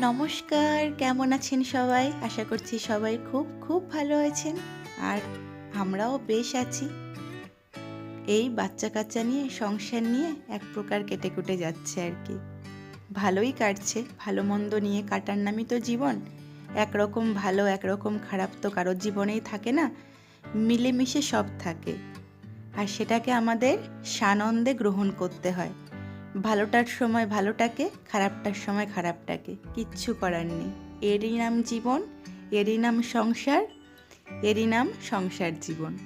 নমস্কার, কেমন আছেন সবাই? আশা করছি সবাই খুব খুব ভালো আছেন। আর আমরাও বেশ আছি। এই বাচ্চা কাচ্চা নিয়ে, সংসার নিয়ে এক প্রকার কেটে কুটে যাচ্ছে আর কি। ভালোই কাটছে, ভালো মন্দ নিয়ে কাটার নামই তো জীবন। একরকম ভালো, একরকম খারাপ তো কারোর জীবনেই থাকে না। মিলেমিশে সব থাকে। আর সেটাকে আমাদের সানন্দে গ্রহণ করতে হয়। ভালোটার সময় ভালোটাকে, খারাপটার সময় খারাপটাকে। কিচ্ছু করার নেই। এরই নাম জীবন, এরই নাম সংসার, এরই নাম সংসার জীবন।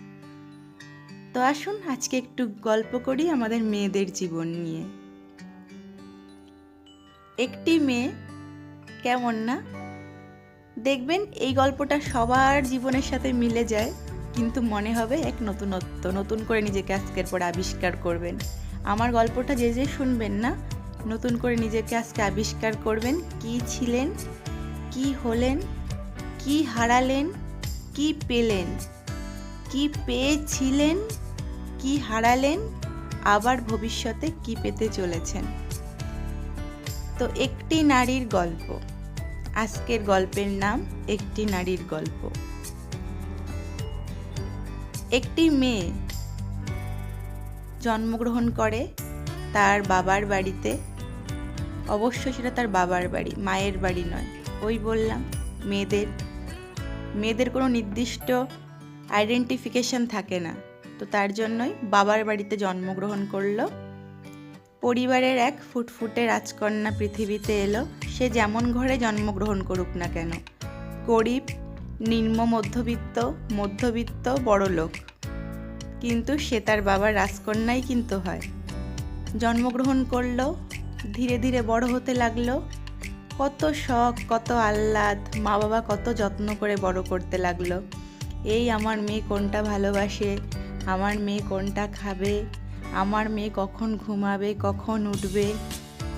তো আসুন, আজকে একটু গল্প করি আমাদের মেয়েদের জীবন নিয়ে। একটি মেয়ে, কেমন না? দেখবেন, এই গল্পটা সবার জীবনের সাথে মিলে যায়, কিন্তু মনে হবে এক নতুনত্ব, নতুন করে নিজেকে আজকের পর আবিষ্কার করবেন। আমার গল্পটা যে যে শুনবেন না, নতুন করে নিজেকে আজকে আবিষ্কার করবেন, কি ছিলেন, কি হলেন, কি হারালেন, কি পেলেন, কি পেয়েছিলেন, কি হারালেন, আবার ভবিষ্যতে কি পেতে চলেছেন। তো একটি নারীর গল্প, আজকের গল্পের নাম একটি নারীর গল্প। একটি মেয়ে জন্মগ্রহণ করে তার বাবার বাড়িতে। অবশ্য সেটা তার বাবার বাড়ি, মায়ের বাড়ি নয়। ওই বললাম, মেয়েদের। মেয়েদের কোনো নির্দিষ্ট আইডেন্টিফিকেশন থাকে না। তো তার জন্যই বাবার বাড়িতে জন্মগ্রহণ করল। পরিবারের এক ফুটফুটে রাজকন্যা পৃথিবীতে এলো। সে যেমন ঘরে জন্মগ্রহণ করুক না কেন, গরিব, নিম্ন মধ্যবিত্ত মধ্যবিত্ত বড় লোক কিন্তু সে তার বাবার রাজকন্যাই কিন্তু হয়। জন্মগ্রহণ করল, ধীরে ধীরে বড় হতে লাগল। কত শখ, কত আহ্লাদ মা বাবা কত যত্ন করে বড় করতে লাগল। এই আমার মেয়ে কোনটা ভালোবাসে? আমার মেয়ে কোনটা খাবে? আমার মেয়ে কখন ঘুমাবে? কখন উঠবে?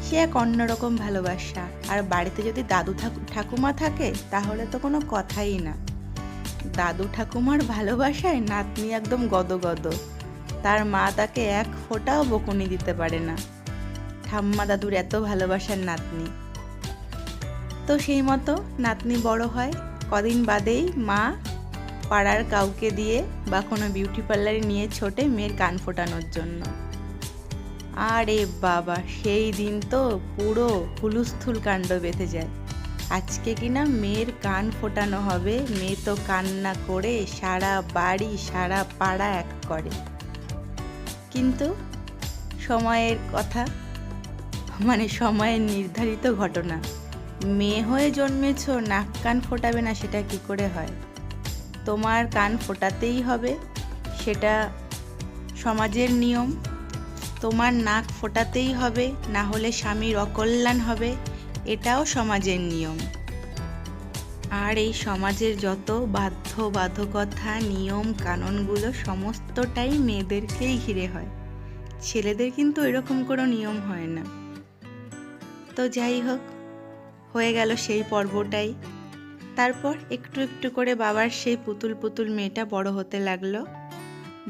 সে এক অন্যরকম ভালোবাসা। আর বাড়িতে যদি দাদু ঠাকুমা থাকে, তাহলে তো কোনো কথাই না। দাদু ঠাকুমার ভালোবাসায় নাতনি একদম গদগদ। তার মা তাকে এক ফোঁটাও বকুনি দিতে পারে না। ঠাম্মা দাদুর এত ভালোবাসার নাতনি। তো সেই মতো নাতনি বড় হয়, কদিন বাদেই মা পাড়ার কাউকে দিয়ে বা কোনো বিউটি পার্লারে নিয়ে ছোটে মেয়ের কান ফোটানোর জন্য। আরে বাবা, সেই দিন তো পুরো হুলুস্থুল কাণ্ড বেঁধে যায়। আজকে কিনা মেয়ের কান ফোটানো হবে। মেয়ে তো কান্না করে সারা বাড়ি, সারা পাড়া এক করে। কিন্তু সময়ের কথা মানে সময়ের নির্ধারিত ঘটনা। মেয়ে হয়ে জন্মেছ, নাক কান ফোটাবে না, সেটা কি করে হয়? তোমার কান ফোটাতেই হবে, সেটা সমাজের নিয়ম। তোমার নাক ফোটাতেই হবে, না হলে স্বামীর অকল্যাণ হবে। এটাও সমাজের নিয়ম। আর এই সমাজের যত বাধ্য বাধকতা নিয়ম, কানুনগুলো সমস্তটাই মেয়েদেরকেই ঘিরে হয়। ছেলেদের কিন্তু এরকম কোনো নিয়ম হয় না। তো যাই হোক, হয়ে গেল সেই পর্বটাই। তারপর একটু একটু করে বাবার সেই পুতুল পুতুল মেয়েটা বড় হতে লাগল।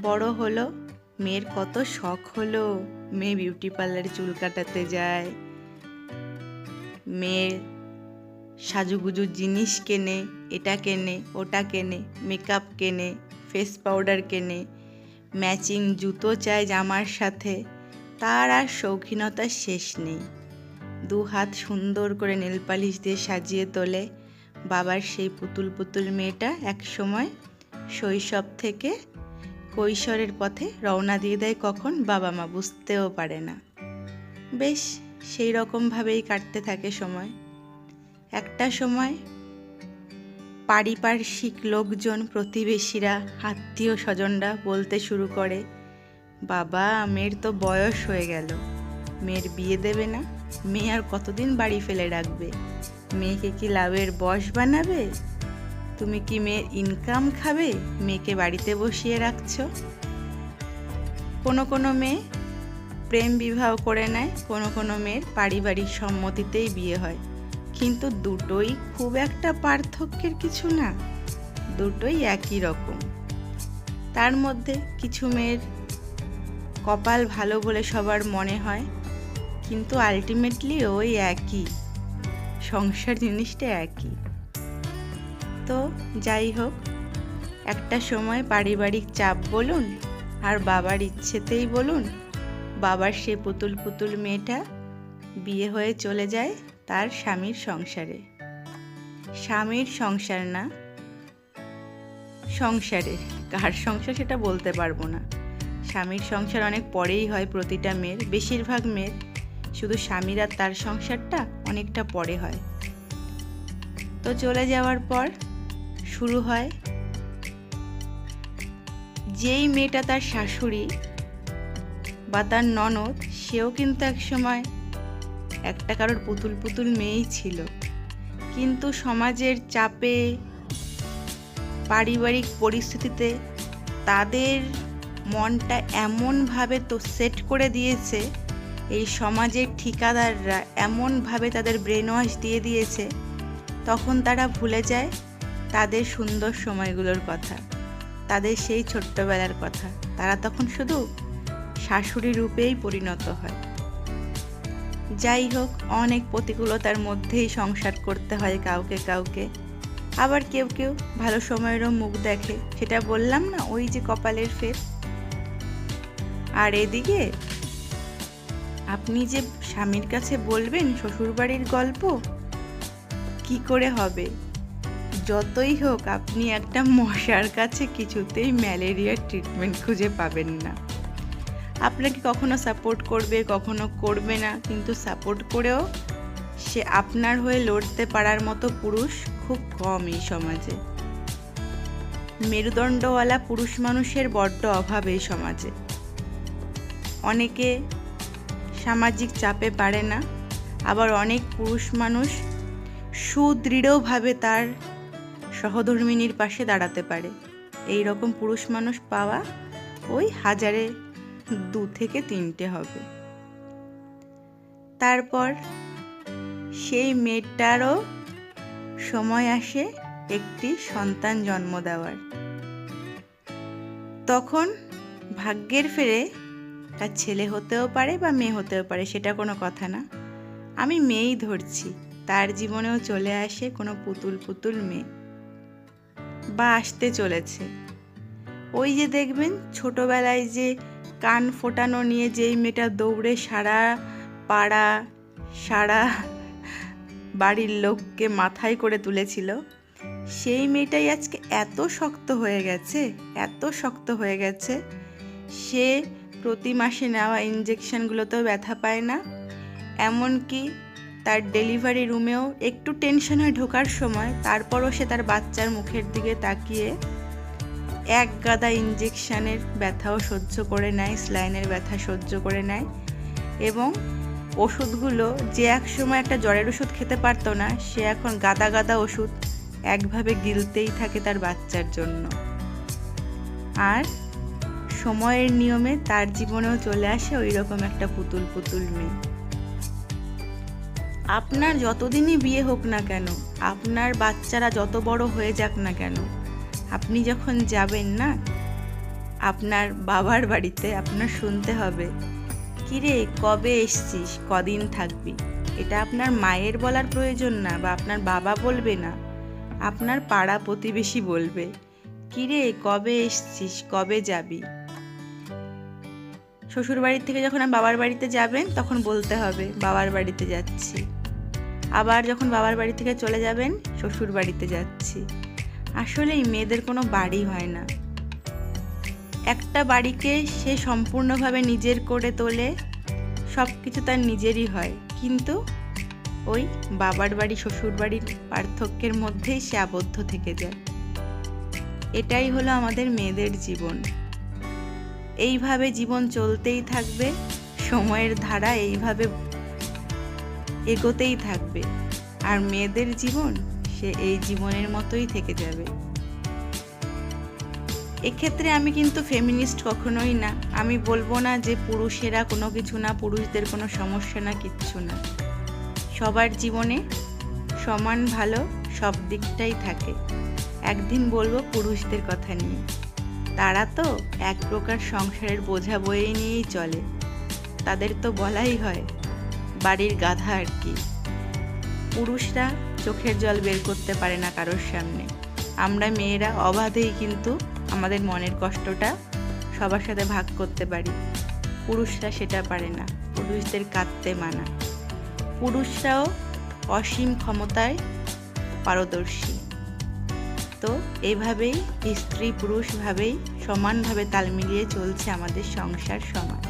বড় হলো, মেয়ের কত শখ হলো। মেয়ে বিউটি পার্লারে চুল কাটাতে যায় মেয়ের সাজুগুজুর জিনিস কেনে, এটা কেনে, ওটা কেনে মেকআপ কেনে ফেস পাউডার কেনে ম্যাচিং জুতো চায় জামার সাথে, তার আর শৌখিনতার শেষ নেই। দু হাত সুন্দর করে নেল পালিশ দিয়ে সাজিয়ে তোলে, বাবার সেই পুতুল পুতুল মেয়েটা এক সময় শৈশব থেকে কৈশোরের পথে রওনা দিয়ে দেয় কখন বাবা মা বুঝতেও পারে না। বেশ সেই রকমভাবেই কাটতে থাকে সময়। একটা সময় পারিপার্শ্বিক লোকজন, প্রতিবেশীরা আত্মীয় স্বজনরা বলতে শুরু করে, বাবা, মেয়ের তো বয়স হয়ে গেল। মেয়ের বিয়ে দেবে না? মেয়ে আর কতদিন বাড়ি ফেলে রাখবে? মেয়েকে কি লাভের বস বানাবে? তুমি কি মেয়ের ইনকাম খাবে? মেয়েকে বাড়িতে বসিয়ে রাখছ? কোনো কোনো মেয়ে প্রেম বিবাহ করে নেয় কোনো কোনো মেয়ের পারিবারিক সম্মতিতেই বিয়ে হয়। কিন্তু দুটোই খুব একটা পার্থক্যের কিছু না। দুটোই একই রকম। তার মধ্যে কিছু মেয়ের কপাল ভালো বলে সবার মনে হয়, কিন্তু আলটিমেটলি ওই একই। সংসার জিনিসটা একই। তো যাই হোক, একটা সময় পারিবারিক চাপ বলুন আর বাবার ইচ্ছেতেই বলুন বাবার সে পুতুল পুতুল মেয়েটা বিয়ে হয়ে চলে যায় তার স্বামীর সংসারে। স্বামীর সংসার না সংসারে কার সংসার সেটা বলতে পারব না। স্বামীর সংসার অনেক পরেই হয় প্রতিটা মেয়ের, বেশিরভাগ মেয়ের। শুধু স্বামীর আর তার সংসারটা অনেকটা পরে হয়। তো চলে যাওয়ার পর শুরু হয়, যেই মেয়েটা তার শাশুড়ি বা তার ননদ, সেও কিন্তু এক সময় একটা কারোর পুতুল পুতুল মেয়েই ছিল। কিন্তু সমাজের চাপে, পারিবারিক পরিস্থিতিতে তাদের মনটা এমনভাবে তো সেট করে দিয়েছে, এই সমাজের ঠিকাদাররা এমনভাবে তাদের ব্রেন ওয়াশ দিয়ে দিয়েছে, তখন তারা ভুলে যায় তাদের সুন্দর সময়গুলোর কথা, তাদের সেই ছোট্টবেলার কথা। তারা তখন শুধু শাশুড়ি রূপেই পরিণত হয়। যাই হোক, অনেক প্রতিকূলতার মধ্যেই সংসার করতে হয় কাউকে কাউকে। আবার কেউ কেউ ভালো সময়েরও মুখ দেখে, সেটা বললাম না, ওই যে কপালের ফের। আর এদিকে, আপনি যে স্বামীর কাছে বলবেন শ্বশুরবাড়ির গল্প, কি করে হবে? যতই হোক, আপনি একটা মশার কাছে কিছুতেই ম্যালেরিয়ার ট্রিটমেন্ট খুঁজে পাবেন না। আপনাকে কখনো সাপোর্ট করবে, কখনো করবে না, কিন্তু সাপোর্ট করেও সে আপনার হয়ে লড়তে পারার মতো পুরুষ খুব কম এই সমাজে। মেরুদণ্ডওয়ালা পুরুষ মানুষের বড্ড অভাব এই সমাজে। অনেকে সামাজিক চাপে পারে না, আবার অনেক পুরুষ মানুষ সুদৃঢ়ভাবে তার সহধর্মিনীর পাশে দাঁড়াতে পারে। এই রকম পুরুষ মানুষ পাওয়া ওই হাজারে দু থেকে তিনটে হবে। তারপর সেই মেয়েটারও সময় আসে একটি সন্তান জন্ম দেওয়ার। তখন ভাগ্যের ফেরে তার ছেলে হতেও পারে বা মেয়ে হতেও পারে, সেটা কোনো কথা না। আমি মেয়েই ধরছি, তার জীবনেও চলে আসে কোনো পুতুল পুতুল মেয়ে বা আসতে চলেছে। ওই যে দেখবেন ছোটবেলায় যে কান ফোটানো নিয়ে যেই মেয়েটা দৌড়ে সারা পাড়া, সারা বাড়ির লোককে মাথায় করে তুলেছিল, সেই মেয়েটাই আজকে এত শক্ত হয়ে গেছে, এত শক্ত হয়ে গেছে, সে প্রতি মাসে নেওয়া ইঞ্জেকশনগুলোতেও ব্যথা পায় না, এমনকি তার ডেলিভারি রুমেও একটু টেনশন হয় ঢোকার সময়, তারপরও সে তার বাচ্চার মুখের দিকে তাকিয়ে এক গাদা ইঞ্জেকশানের ব্যথাও সহ্য করে নেয়, স্লাইনের ব্যথা সহ্য করে নেয় এবং ওষুধগুলো যে এক সময় একটা জ্বরের ওষুধ খেতে পারতো না, সে এখন গাদা গাদা ওষুধ একভাবে গিলতেই থাকে তার বাচ্চার জন্য। আর সময়ের নিয়মে তার জীবনেও চলে আসে ওই রকম একটা পুতুল পুতুল মেয়ে। আপনার যতদিনই বিয়ে হোক না কেন, আপনার বাচ্চারা যত বড় হয়ে যাক না কেন আপনি যখন যাবেন না, আপনার বাবার বাড়িতে আপনার শুনতে হবে, কিরে, কবে এসছিস? কদিন থাকবি? এটা আপনার মায়ের বলার প্রয়োজন না বা আপনার বাবা বলবে না। আপনার পাড়া প্রতিবেশী বলবে, কিরে, কবে এসছিস? কবে যাবি? শ্বশুর বাড়ির থেকে যখন বাবার বাড়িতে যাবেন, তখন বলতে হবে, বাবার বাড়িতে যাচ্ছি। আবার যখন বাবার বাড়ি থেকে চলে যাবেন শ্বশুর বাড়িতে যাচ্ছি। আসলেই মেয়েদের কোনো বাড়ি হয় না। একটা বাড়িকে সে সম্পূর্ণভাবে নিজের করে তোলে সব কিছু তার নিজেরই হয়। কিন্তু ওই বাবার বাড়ি শ্বশুর বাড়ির পার্থক্যের মধ্যেই সে আবদ্ধ থেকে যায়। এটাই হলো আমাদের মেয়েদের জীবন। এইভাবে জীবন চলতেই থাকবে, সময়ের ধারা এইভাবে এগোতেই থাকবে। আর মেয়েদের জীবন সে এই জীবনের মতোই থেকে যাবে। এক্ষেত্রে আমি কিন্তু ফেমিনিস্ট কখনোই না। আমি বলব না যে পুরুষেরা কোনো কিছু না, পুরুষদের কোনো সমস্যা না, কিচ্ছু না। সবার জীবনে সমান ভালো সব দিকটাই থাকে। একদিন বলব পুরুষদের কথা নিয়ে। তারা তো এক প্রকার সংসারের বোঝা বয়ে নিয়েই চলে। তাদের তো বলাই হয়, বাড়ির গাধা আর কি। পুরুষরা চোখের জল বের করতে পারে না কারোর সামনে। আমরা মেয়েরা অবাধেই কিন্তু আমাদের মনের কষ্টটা সবার সাথে ভাগ করতে পারি। পুরুষরা সেটা পারে না, পুরুষদের কাঁদতে মানা। পুরুষরাও অসীম ক্ষমতায় পারদর্শী। তো এইভাবেই স্ত্রী পুরুষভাবেই সমানভাবে তাল মিলিয়ে চলছে আমাদের সংসার সমাজ